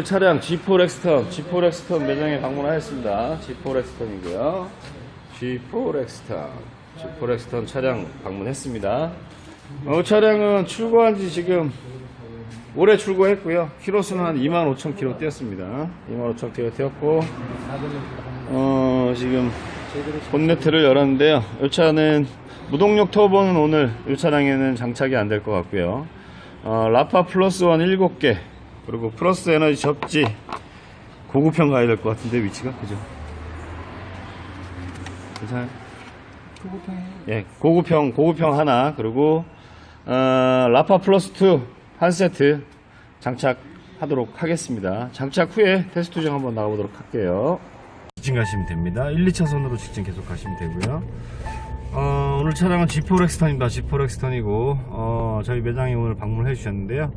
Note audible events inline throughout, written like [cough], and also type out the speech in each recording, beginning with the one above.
오늘 차량 G4 렉스턴 G4 렉스턴 매장에 방문하였습니다. G4 렉스턴이고요. G4 렉스턴 G4 렉스턴 차량 방문했습니다. 어, 차량은 출고한 지 지금 올해 출고했고요. 키로수는 한 25,000km 뛰었습니다. 25,000km 뛰었고 어 지금 본네트를 열었는데요. 이 차는 무동력 터보는 오늘 이 차량에는 장착이 안 될 것 같고요. 어, 라파 플러스 원 7개 그리고 플러스 에너지 접지 고급형 가야 될 것 같은데 위치가 그죠? 괜찮아요? 고급형이 예, 고급형 고급형 하나 그리고 어, 라파 플러스 2 한 세트 장착하도록 하겠습니다. 장착 후에 테스트 중 한번 나가보도록 할게요. 직진 가시면 됩니다. 1, 2차선으로 직진 계속 가시면 되고요. 어, 오늘 차량은 G4 렉스턴입니다. G4 렉스턴이고 어, 저희 매장에 오늘 방문해 주셨는데요.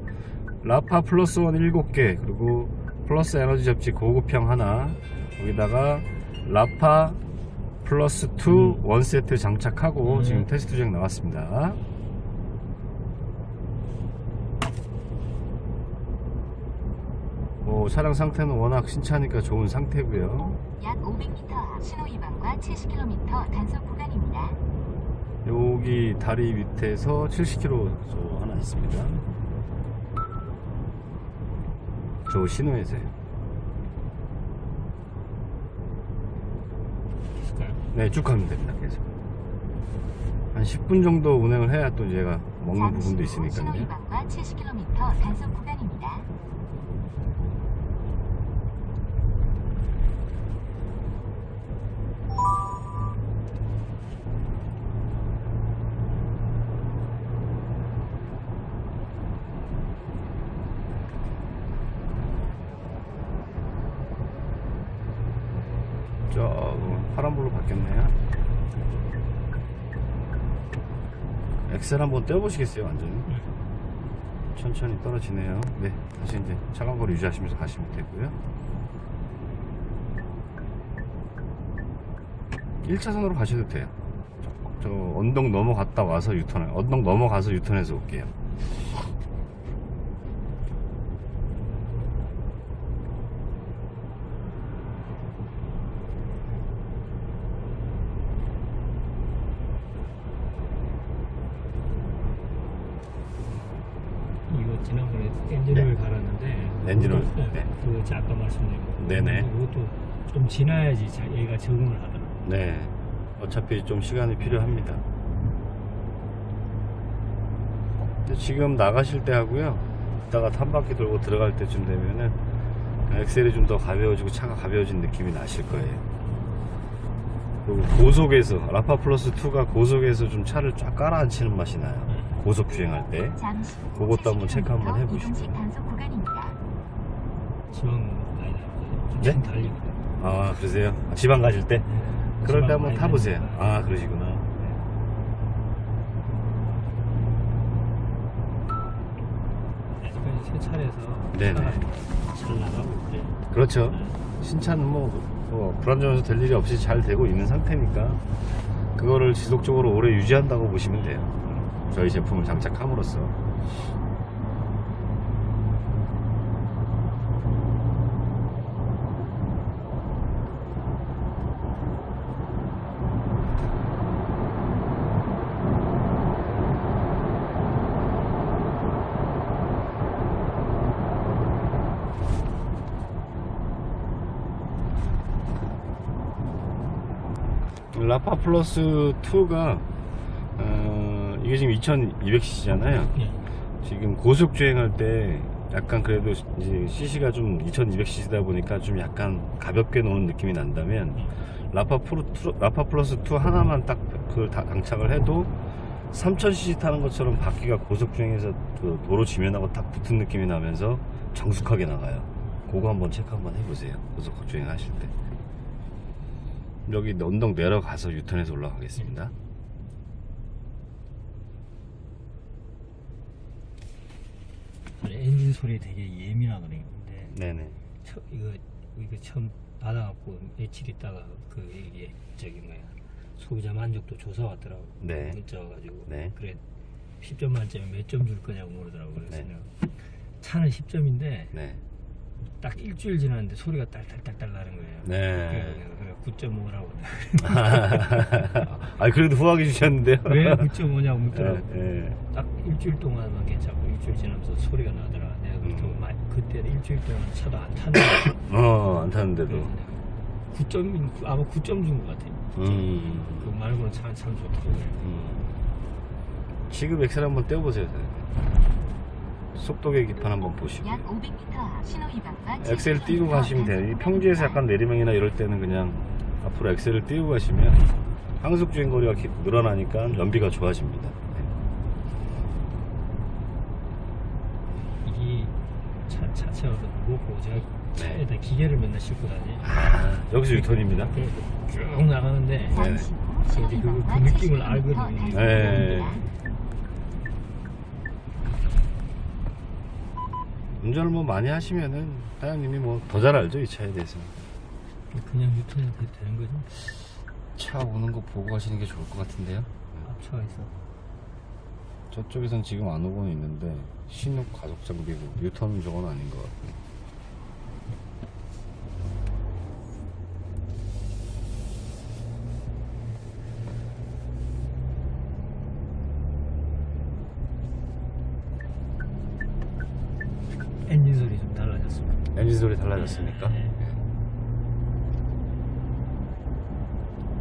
라파 플러스 원 7개 그리고 플러스 에너지 접지 고급형 하나 여기다가 라파 플러스 2 원세트 장착하고 음. 지금 테스트 중 나왔습니다. 뭐 차량 상태는 워낙 신차니까 좋은 상태고요. 약 500m 앞 신호 위반과 70km 단속 구간입니다. 여기 다리 밑에서 70km 저 하나 있습니다. 저 신호에서요. 네, 쭉 가면 됩니다. 계속. 한 10분 정도 운행을 해야 또 얘가 먹는 부분도 있으니까요. 위반과 70km 단속 구간입니다. 저 파란불로 바뀌었네요. 엑셀 한번 떼어보시겠어요, 완전히? 천천히 떨어지네요. 네, 다시 이제 차간 거리 유지하시면서 가시면 되고요. 1차선으로 가셔도 돼요. 저, 저 언덕 넘어갔다 와서 유턴해. 언덕 넘어가서 유턴해서 올게요. 이거 지난번에 엔진오일 갈았는데 엔진오일, 그것도- 네. 그거 이제 아까 말씀드린 거 네네. 이것도 좀 지나야지 자- 얘가 적응을 하더라고 네. 어차피 좀 시간이 필요합니다. 지금 나가실 때 하고요. 이따가 한 바퀴 돌고 들어갈 때쯤 되면은 엑셀이 좀 더 가벼워지고 차가 가벼워진 느낌이 나실 거예요. 그리고 고속에서 라파 플러스 2가 고속에서 좀 차를 쫙 깔아 앉히는 맛이 나요. 고속 주행할 때. 그것도 한번 체크 한번 70km 해보시고요. 이동식 단속 구간입니다. 지방 많이 네? 네? 달리고 아 그러세요? 아, 지방 가실 때? 그럴 때 한번 타보세요. 아 그러시구나. 새 차례서 네네. 잘 나가고 있대 그렇죠. 신차는 뭐, 뭐 불안정해서 될 일이 없이 잘 되고 있는 상태니까 그거를 지속적으로 오래 유지한다고 보시면 돼요. 저희 제품을 장착함으로써. 라파 플러스 2가 어, 이게 지금 2200cc잖아요. 예. 지금 고속 주행할 때 약간 그래도 이제 CC가 좀 2200cc다 보니까 좀 약간 가볍게 노는 느낌이 난다면 라파 프로 투- 라파 플러스 2 하나만 딱그 장착을 해도 3000cc 타는 것처럼 바퀴가 고속 주행에서 그 도로 지면하고 딱 붙은 느낌이 나면서 정숙하게 나가요. 그거 한번 체크 한번 해보세요. 고속 주행 하실 때. 여기 언덕 내려가서 유턴해서 올라가겠습니다. 아니, 엔진 소리에 되게 예민하거든요 근데 네네. 처, 이거 이거 처음 받아갖고 며칠 있다가 그 이게 저기 뭐야 소비자 만족도 조사 왔더라고 네. 문자 와가지고 네. 그래 10점 만점에 몇 점 줄 거냐고 물어더라고 그래서 네. 내가 차는 10점인데 네. 딱 일주일 지났는데 소리가 딸딸딸딸 나는 거예요 네. 그래, 그래 9.5라고 아, 그래도 후하게 주셨는데요. 왜 9.5냐고 묻더라고 예, 예. 딱 일주일 동안만 괜찮고 일주일 지나면서 소리가 나더라 내가 음. 그때 마- 그때 일주일 동안 차도 안 타는 거야 [laughs] 어, 안 타는데도. 9점 아마 9점 준 것 같아 그 음. 말고는 차는 참 좋더라고 음. 지금 엑셀 한번 떼어보세요. 속도 계 기판 한번 보시고. 약 500m 앞 신호 위반과 엑셀 70km 띄고 가시면 돼요. 이 평지에서. 약간 내리막이나 이럴 때는 그냥 앞으로 엑셀을 띄고 가시면 항속 주행 거리가 기- 늘어나니까 연비가 좋아집니다. 네. 이게 차, 차체가 무겁고 제가 차에다 기계를 맨날 싣고 다니 아, 여기서 유턴입니다. 그래서 쭉 나가는데 신호 이제 그- 그 느낌을 70km 알거든요. 네. 운전을 뭐 많이 하시면은 사장님이 뭐 더 잘 알죠 이 차에 대해서. 그냥 유턴해도 되는 거지 차 오는 거 보고 가시는 게 좋을 것 같은데요. 앞차가 있어 저쪽에선 지금 안 오고는 있는데 신호 가속 장비고 유턴은 저건 아닌 것. 엔진 소리 좀 달라졌습니다 엔진 소리 달라졌습니까? 네.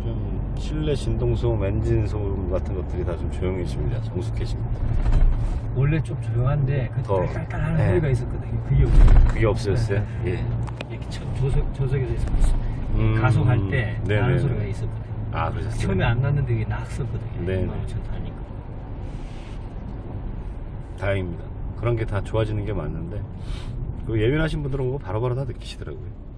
좀 실내 진동 소음, 엔진 소음 같은 것들이 다 좀 조용해집니다. 정숙해집니다. 원래 좀 조용한데 그 더, 딸딸딸하는 네. 소리가 있었거든요 그게 없어요 그게 없어졌어요? 예. 이렇게 저- 조석, 조석에서 있었어 음, 가속할 때 네네. 나는 소리가 있었거든요 아 그러셨어요? 처음에 안 났는데 이게. 15,000 타니까 다행입니다. 그런 게 다 좋아지는 게 맞는데 그 예민하신 분들은 뭐 바로바로 다 느끼시더라고요.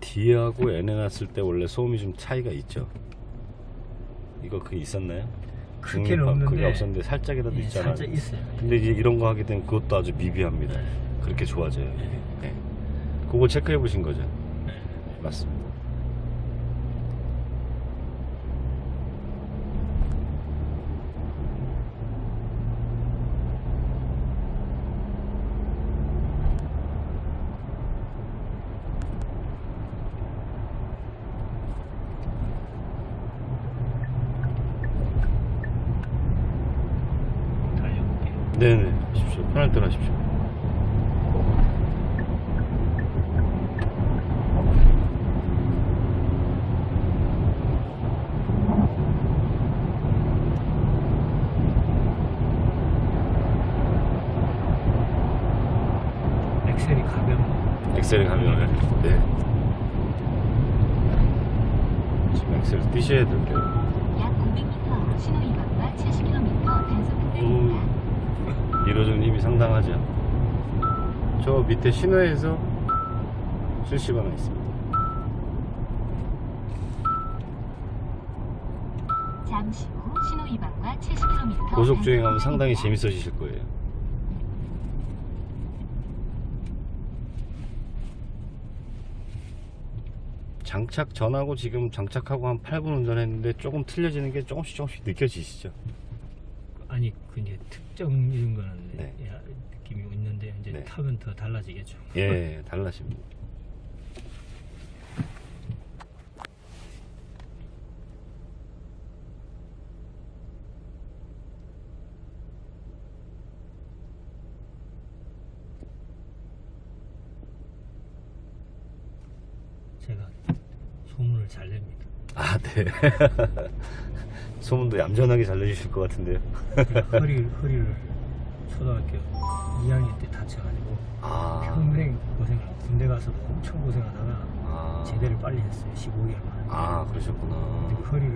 D하고 N에 났을 때 원래 소음이 좀 차이가 있죠 이거 그 있었나요? 그렇게는 없는데 그게 없었는데 살짝이라도 예, 있잖아요. 살짝 있어요. 근데 이제 이런 거 하게 되면 그것도 아주 미비합니다. 그렇게 좋아져요. 네. 그거 체크해 보신 거죠? 맞습니다. 달려볼게요. 네네. 하십시오. 편할 대로 하십시오. 엑셀이 가벼운 엑셀에 가면은 네. 지금 엑셀 뛰셔야 될게요. 약 500m 신호 위반과 70km 단속 구간입니다. 밀어주는 힘이 상당하죠. 저 밑에 신호에서 실시가 하나 있습니다. 잠시 후 신호 위반과 70km 고속 주행하면 상당히 재밌어지실 거예요. 장착 전하고 지금 장착하고 한 8분 운전했는데 조금 틀려지는 게 조금씩 조금씩 느껴지시죠? 아니 그 이제 특정 이런 거는 네. 야, 느낌이 있는데 이제 네. 타면 더 달라지겠죠. 예, 달라집니다. 제가 소문을 잘 냅니다. 아, 네. [laughs] 소문도 얌전하게 잘 내주실 것 같은데요. 허리 [laughs] 허리를 초등학교 2학년 때 다쳐가지고 아, 평생 하고 군대 가서도 엄청 고생하다가 아, 제대를 빨리 했어요. 15개월 만에. 아, 그러셨구나. 허리를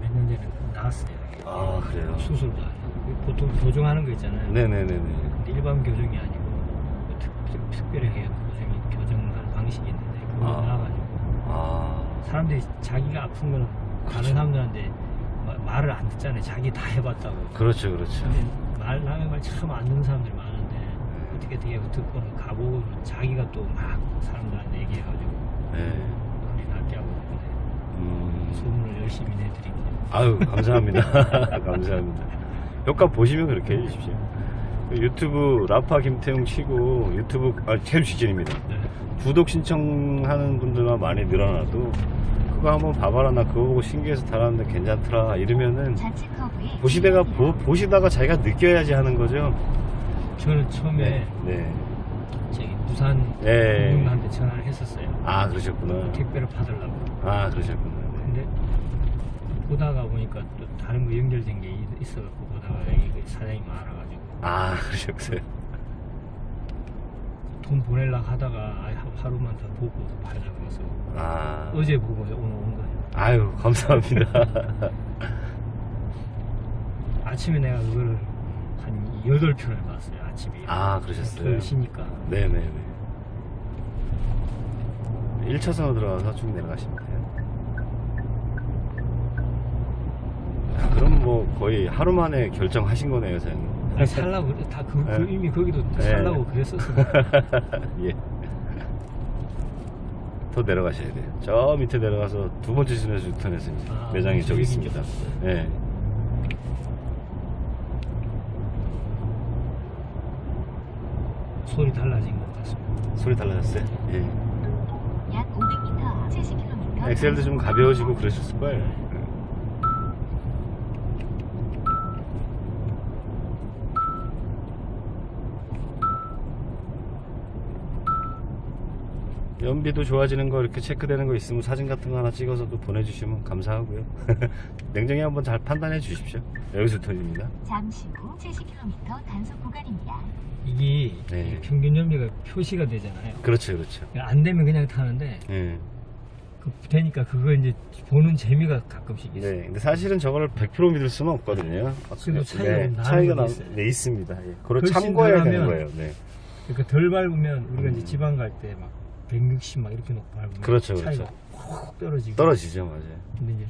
몇 년 전에 나왔어요. 아, 그래요? 수술도 안 하고 보통 교정하는 거 있잖아요. 네네네네. 근데 일반 교정이 아니고 뭐 특, 특, 특별하게 교정이 교정하는 방식이 있는데 그거 아. 나와가지고 아, 사람들이 자기가 아픈 거는 그렇죠. 다른 사람들한테 마- 말을 안 듣잖아요. 자기 다 해봤다고. 그렇죠, 그렇죠. 말 남의 말 참 안 듣는 사람들이 많은데 어떻게 어떻게 듣고는 가보고 자기가 또 막 사람들한테 얘기해가지고 네. 허리 낫게 하고 그런데 음, 소문을 열심히 내드립니다. 아유, 감사합니다. [laughs] [laughs] 감사합니다. 효과 보시면 그렇게 해주십시오. 유튜브 라파 김태웅 치고 유튜브, 아, 체류 직진입니다. 네. 구독 신청하는 분들만 많이 늘어나도 그거 한번 봐봐라 나 그거 보고 신기해서 달았는데 괜찮더라 이러면은 보시다가 보, 보시다가 자기가 느껴야지 하는 거죠. 저는 처음에 네. 저기 부산 네. 공군한테 전화를 했었어요. 아 그러셨구나. 택배를 받으려고. 아 그러셨구나. 네. 근데 보다가 보니까 또 다른 거 연결된 게 있- 있어갖고 보다가 이게 사장님이 알아가지고 아 그러셨어요. 돈 보내려고 하다가 아, 하- 하루만 더 보고 하려고 해서 아 어제 보고 오늘 온 거예요. 아유 감사합니다. [laughs] 아침에 내가 그거를 한 8편을 봤어요. 아침에. 아 그러셨어요. 토요일 쉬니까. 네네네. 1차선으로 들어가서 쭉 내려가시면 돼요. 야, 그럼 뭐 거의 하루 만에 결정하신 거네요, 사장님. 아니, 살라고 그래. 다 그, 그 네. 이미 거기도 네. 살라고 그랬었어. [laughs] 예. 더 내려가셔야 돼요. 저 밑에 내려가서 두 번째 신에서 유턴해서 이제 아, 매장이 저기 있습니다. 있죠. 네. 소리 달라진 것 같습니다. 소리 달라졌어요? 예. 약 500m 70km 엑셀도 좀 가벼워지고 그러셨을 거예요. 연비도 좋아지는 거 이렇게 체크되는 거 있으면 사진 같은 거 하나 찍어서도 보내주시면 감사하고요. [laughs] 냉정히 한번 잘 판단해 주십시오. 여기서 터집니다. 잠시 후 70km 단속 구간입니다. 이게 네. 평균 연비가 표시가 되잖아요. 그렇죠, 그렇죠. 안 되면 그냥 타는데 예. 그 되니까 그거 이제 보는 재미가 가끔씩 있어요. 네, 근데 사실은 저거를 100% 믿을 수는 없거든요. 그래도 차이가 네, 좀 나는 차이가 건 나, 있어요. 네, 있습니다. 예. 그걸 참고해야 되는 거예요. 네. 그러니까 덜 밟으면 우리가 음. 이제 지방 갈 때막 160 막 이렇게 놓고 밟으면 그렇죠, 차이가 그렇죠. 확 떨어지고 떨어지죠, 맞아요. 근데 이제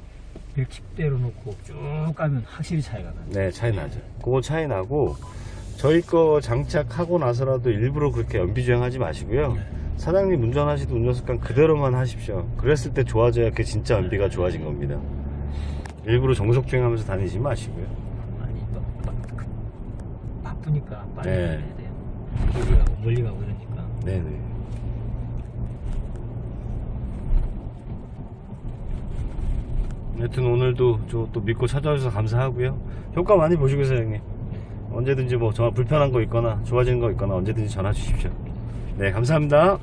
110대로 놓고 쭉 가면 확실히 차이가 나요. 네, 차이 나죠. 그거 차이 나고 저희 거 장착하고 나서라도 일부러 그렇게 연비 주행하지 마시고요. 네. 사장님 운전하시도 운전 습관 그대로만 하십시오. 그랬을 때 좋아져야 그 진짜 연비가 좋아진 겁니다. 일부러 정속 주행하면서 다니지 마시고요. 아니 또 바, 그, 바쁘니까 빨리 네. 해야 돼요. 멀리 가고 멀리 가고 이러니까. 네네. 여튼 오늘도 저 또 믿고 찾아주셔서 감사하고요. 효과 많이 보시고 사장님. 언제든지 뭐 정말 불편한 거 있거나 좋아지는 거 있거나 언제든지 전화 주십시오. 네, 감사합니다.